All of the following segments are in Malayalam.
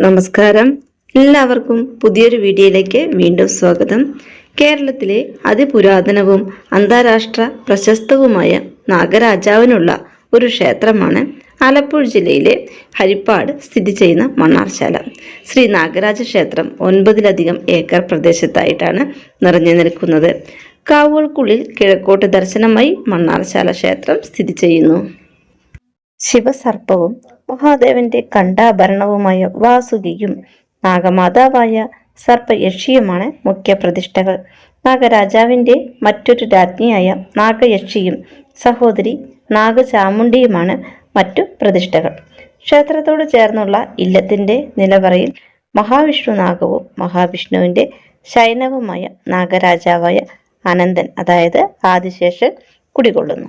നമസ്കാരം. എല്ലാവർക്കും പുതിയൊരു വീഡിയോയിലേക്ക് വീണ്ടും സ്വാഗതം. കേരളത്തിലെ അതിപുരാതനവും അന്താരാഷ്ട്ര പ്രശസ്തവുമായ നാഗരാജാവിനുള്ള ഒരു ക്ഷേത്രമാണ് ആലപ്പുഴ ജില്ലയിലെ ഹരിപ്പാട് സ്ഥിതി ചെയ്യുന്ന മണ്ണാർശാല. ശ്രീ നാഗരാജ ക്ഷേത്രം ഒൻപതിലധികം ഏക്കർ പ്രദേശത്തായിട്ടാണ് നിറഞ്ഞു നിൽക്കുന്നത്. കാവുകൾക്കുള്ളിൽ കിഴക്കോട്ട് ദർശനമായി മണ്ണാർശാല ക്ഷേത്രം സ്ഥിതി ചെയ്യുന്നു. ശിവസർപ്പവും മഹാദേവന്റെ കണ്ഠാഭരണവുമായ വാസുകിയും നാഗമാതാവായ സർപ്പയക്ഷിയുമാണ് മുഖ്യ പ്രതിഷ്ഠകൾ നാഗരാജാവിന്റെ മറ്റൊരു രാജ്ഞിയായ നാഗയക്ഷിയും സഹോദരി നാഗചാമുണ്ടിയുമാണ് മറ്റു പ്രതിഷ്ഠകൾ. ക്ഷേത്രത്തോട് ചേർന്നുള്ള ഇല്ലത്തിന്റെ നിലവറയിൽ മഹാവിഷ്ണു നാഗവും മഹാവിഷ്ണുവിന്റെ ശയനവുമായ നാഗരാജാവായ അനന്തൻ അതായത് ആദിശേഷൻ കുടികൊള്ളുന്നു.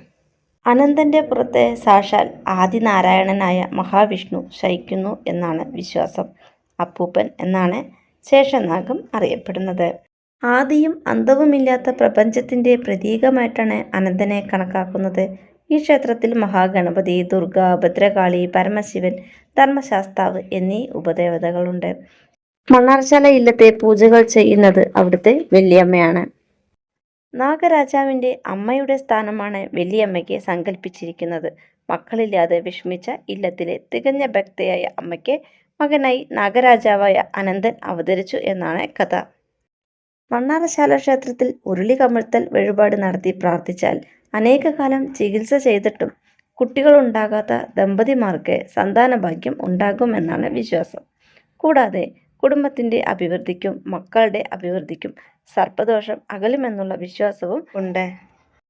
അനന്തന്റെ പുറത്തെ സാക്ഷാൽ ആദിനാരായണനായ മഹാവിഷ്ണു ശയിക്കുന്നു എന്നാണ് വിശ്വാസം. അപ്പൂപ്പൻ എന്നാണ് ശേഷനാഗം അറിയപ്പെടുന്നത്. ആദിയും അന്തവുമില്ലാത്ത പ്രപഞ്ചത്തിന്റെ പ്രതീകമായിട്ടാണ് അനന്തനെ കണക്കാക്കുന്നത്. ഈ ക്ഷേത്രത്തിൽ മഹാഗണപതി ദുർഗ ഭദ്രകാളി പരമശിവൻ ധർമ്മശാസ്താവ് എന്നീ ഉപദേവതകളുണ്ട്. മണ്ണാർശാല ഇല്ലത്തെ പൂജകൾ ചെയ്യുന്നത് അവിടുത്തെ വല്യമ്മയാണ്. നാഗരാജാവിന്റെ അമ്മയുടെ സ്ഥാനമാണ് വലിയമ്മയ്ക്ക് സങ്കല്പിച്ചിരിക്കുന്നത് മക്കളില്ലാതെ വിഷമിച്ച ഇല്ലത്തിലെ തികഞ്ഞ ഭക്തയായ അമ്മയ്ക്ക് മകനായി നാഗരാജാവായ അനന്തൻ അവതരിച്ചു എന്നാണ് കഥ. മണ്ണാറശാല ക്ഷേത്രത്തിൽ ഉരുളി കമിഴ്ത്തൽ വഴിപാട് നടത്തി പ്രാർത്ഥിച്ചാൽ അനേകകാലം ചികിത്സ ചെയ്തിട്ടും കുട്ടികളുണ്ടാകാത്ത ദമ്പതിമാർക്ക് സന്താനഭാഗ്യം ഉണ്ടാകുമെന്നാണ് വിശ്വാസം. കൂടാതെ കുടുംബത്തിന്റെ അഭിവൃദ്ധിക്കും മക്കളുടെ അഭിവൃദ്ധിക്കും സർപ്പദോഷം അകലുമെന്നുള്ള വിശ്വാസവും ഉണ്ട്.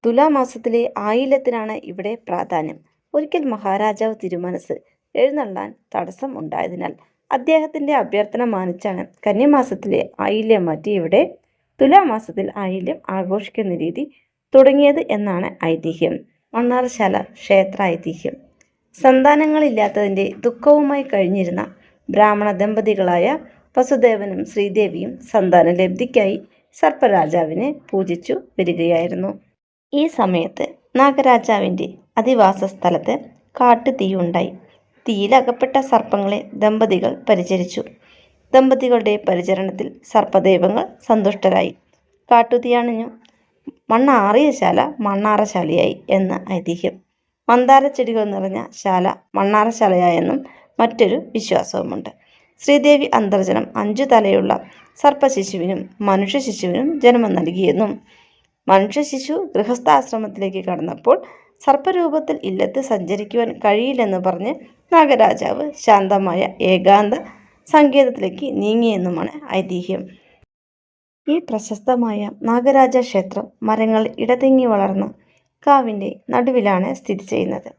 തുലാമാസത്തിലെ ആയില്യത്തിനാണ് ഇവിടെ പ്രാധാന്യം. ഒരിക്കൽ മഹാരാജാവ് തിരുമനസ് എഴുന്നള്ളാൻ തടസ്സം ഉണ്ടായതിനാൽ അദ്ദേഹത്തിന്റെ അഭ്യർത്ഥന മാനിച്ചാണ് കന്യമാസത്തിലെ ആയില്യം മാറ്റി ഇവിടെ തുലാമാസത്തിൽ ആയില്യം ആഘോഷിക്കുന്ന രീതി തുടങ്ങിയത് എന്നാണ് ഐതിഹ്യം. മണ്ണാർശാല ക്ഷേത്ര ഐതിഹ്യം. സന്താനങ്ങളില്ലാത്തതിന്റെ ദുഃഖവുമായി കഴിഞ്ഞിരുന്ന ബ്രാഹ്മണ ദമ്പതികളായ വസുദേവനും ശ്രീദേവിയും സന്താന ലബ്ധിക്കായി സർപ്പരാജാവിനെ പൂജിച്ചു വരികയായിരുന്നു. ഈ സമയത്ത് നാഗരാജാവിന്റെ അധിവാസ സ്ഥലത്ത് കാട്ടുതീയുണ്ടായി. തീയിലകപ്പെട്ട സർപ്പങ്ങളെ ദമ്പതികൾ പരിചരിച്ചു. ദമ്പതികളുടെ പരിചരണത്തിൽ സർപ്പദൈവങ്ങൾ സന്തുഷ്ടരായി. കാട്ടുതീയണിഞ്ഞു മണ്ണാറിയ ശാല മണ്ണാറശാലയായി എന്ന് ഐതിഹ്യം. മന്ദാര ചെടികൾ നിറഞ്ഞ ശാല മണ്ണാറശാലയായെന്നും മറ്റൊരു വിശ്വാസവുമുണ്ട്. ശ്രീദേവി അന്തർജനം അഞ്ചു തലയുള്ള സർപ്പശിശുവിനും മനുഷ്യ ശിശുവിനും ജന്മം നൽകിയെന്നും. മനുഷ്യ ശിശു ഗൃഹസ്ഥാശ്രമത്തിലേക്ക് കടന്നപ്പോൾ സർപ്പരൂപത്തിൽ ഇല്ലത്ത് സഞ്ചരിക്കുവാൻ കഴിയില്ലെന്ന് പറഞ്ഞ് നാഗരാജാവ് ശാന്തമായ ഏകാന്ത സങ്കേതത്തിലേക്ക് നീങ്ങിയെന്നുമാണ് ഐതിഹ്യം. ഈ പ്രശസ്തമായ നാഗരാജ ക്ഷേത്രം മരങ്ങൾ ഇടതിങ്ങി വളർന്ന കാവിന്റെ നടുവിലാണ് സ്ഥിതി ചെയ്യുന്നത്.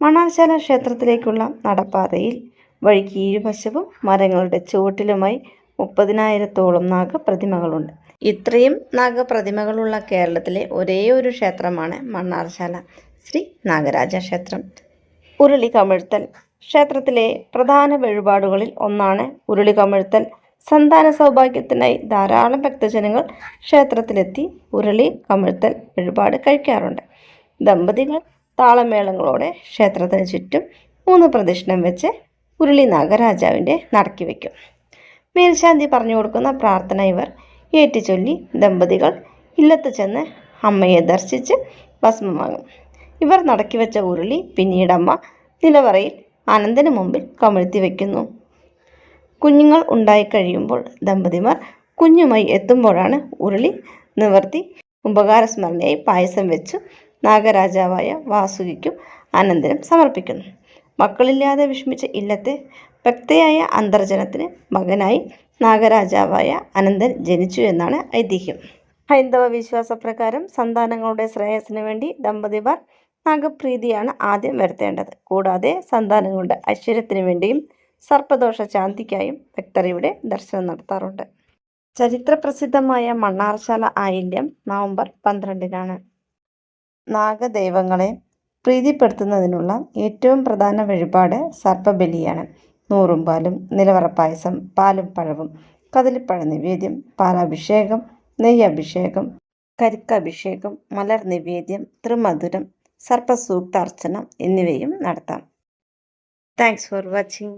മണാർശാല ക്ഷേത്രത്തിലേക്കുള്ള നടപ്പാതയിൽ വഴിക്ക് ഇരുവശവും മരങ്ങളുടെ ചുവട്ടിലുമായി മുപ്പതിനായിരത്തോളം നാഗപ്രതിമകളുണ്ട്. ഇത്രയും നാഗപ്രതിമകളുള്ള കേരളത്തിലെ ഒരേ ഒരു ക്ഷേത്രമാണ് മണ്ണാർശാല. ശ്രീ നാഗരാജ ക്ഷേത്രം. ഉരുളി കമിഴ്ത്തൽ ക്ഷേത്രത്തിലെ പ്രധാന വഴിപാടുകളിൽ ഒന്നാണ് ഉരുളി കമിഴ്ത്തൽ സന്താന സൗഭാഗ്യത്തിനായി ധാരാളം ഭക്തജനങ്ങൾ ക്ഷേത്രത്തിലെത്തി ഉരുളി കമിഴ്ത്തൽ വഴിപാട് കഴിക്കാറുണ്ട്. ദമ്പതികൾ താളമേളങ്ങളോടെ ക്ഷേത്രത്തിന് ചുറ്റും മൂന്ന് പ്രദക്ഷിണം വെച്ച് ഉരുളി നാഗരാജാവിന്റെ നടക്കി വയ്ക്കും. മേൽശാന്തി പറഞ്ഞു കൊടുക്കുന്ന പ്രാർത്ഥന ഇവർ ഏറ്റുചൊല്ലി ദമ്പതികൾ ഇല്ലത്ത് ചെന്ന് അമ്മയെ ദർശിച്ച് ഭസ്മം വാങ്ങും ഇവർ നടക്കി വെച്ച ഉരുളി പിന്നീട് അമ്മ നിലവറയിൽ അനന്തന് മുമ്പിൽ കമിഴ്ത്തി വയ്ക്കുന്നു. കുഞ്ഞുങ്ങൾ ഉണ്ടായിക്കഴിയുമ്പോൾ ദമ്പതിമാർ കുഞ്ഞുമായി എത്തുമ്പോഴാണ് ഉരുളി നിവർത്തി ഉപകാരസ്മരണയായി പായസം വെച്ചു നാഗരാജാവായ വാസുകിക്കും അനന്തരം സമർപ്പിക്കുന്നു. മക്കളില്ലാതെ വിഷമിച്ച ഇല്ലത്തെ ഭക്തയായ അന്തർജനത്തിന് മകനായി നാഗരാജാവായ അനന്തൻ ജനിച്ചു എന്നാണ് ഐതിഹ്യം. ഹൈന്ദവ വിശ്വാസപ്രകാരം സന്താനങ്ങളുടെ ശ്രേയസ്സിന് വേണ്ടി ദമ്പതിമാർ നാഗപ്രീതിയാണ് ആദ്യം വരുത്തേണ്ടത്. കൂടാതെ സന്താനങ്ങളുടെ ഐശ്വര്യത്തിന് വേണ്ടിയും സർപ്പദോഷ ശാന്തിക്കായും ഭക്തർ ഇവിടെ ദർശനം നടത്താറുണ്ട്. ചരിത്രപ്രസിദ്ധമായ മണ്ണാർശാല ആയില്യം നവംബർ പന്ത്രണ്ടിനാണ്. നാഗദൈവങ്ങളെ പ്രീതിപ്പെടുത്തുന്നതിനുള്ള ഏറ്റവും പ്രധാന വഴിപാട് സർപ്പബലിയാണ്. നൂറും പാലും നിലവറ പായസം പാലും പഴവും കദളിപ്പഴ നിവേദ്യം പാലാഭിഷേകം നെയ്യഭിഷേകം കരിക്കഭിഷേകം മലർ നിവേദ്യം ത്രിമധുരം സർപ്പസൂക്താർച്ചന എന്നിവയും നടത്താം. Thanks for watching